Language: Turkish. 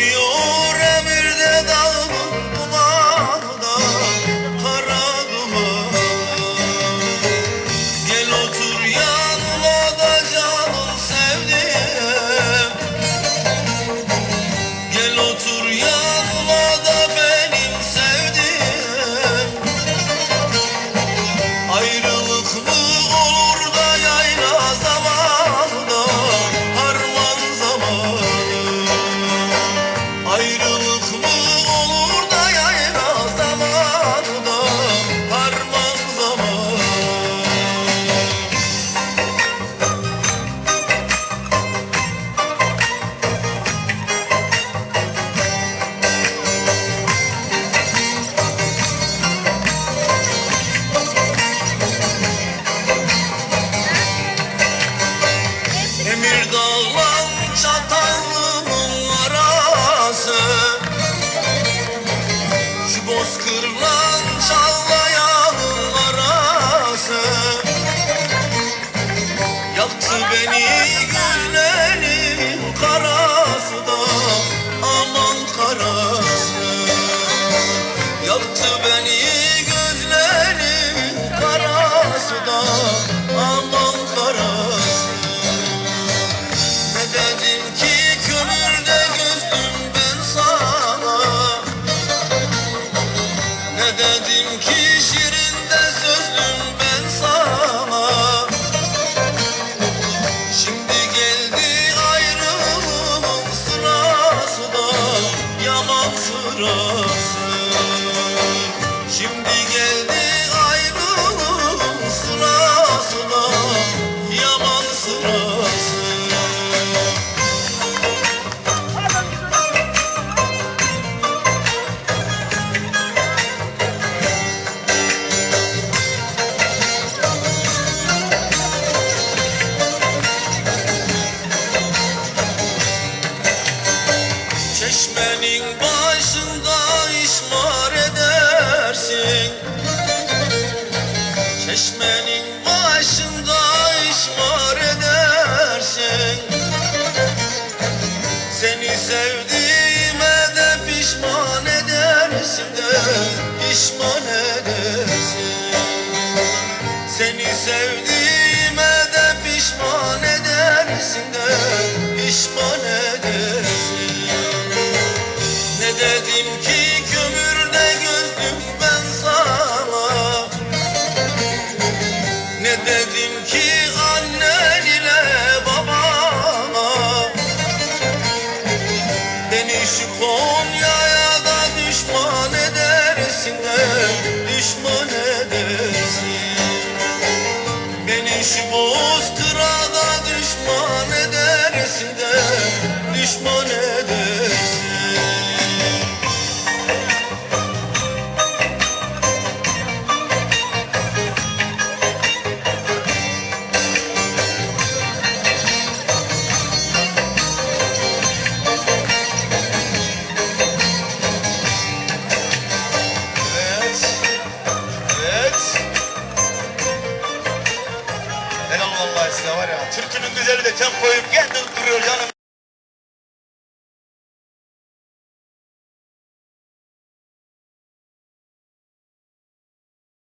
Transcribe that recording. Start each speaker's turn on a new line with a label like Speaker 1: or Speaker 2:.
Speaker 1: mi Yaktı beni gözlerin karası Aman karası Yaktı beni gözlerin karası Aman karası Ne dedim ki kömürde gözlüm ben sana? Ne dedim ki şirinde yaman sırası Şimdi Sevdiğime de pişman edersin de Pişman edersin. Ne dedim ki kömürde gözlüm ben sana? Ne dedim ki annen ile babana? Beni şu Konya'ya Beni şu
Speaker 2: var ya. Türkünün güzeli de tempoyu kendin duruyor ya.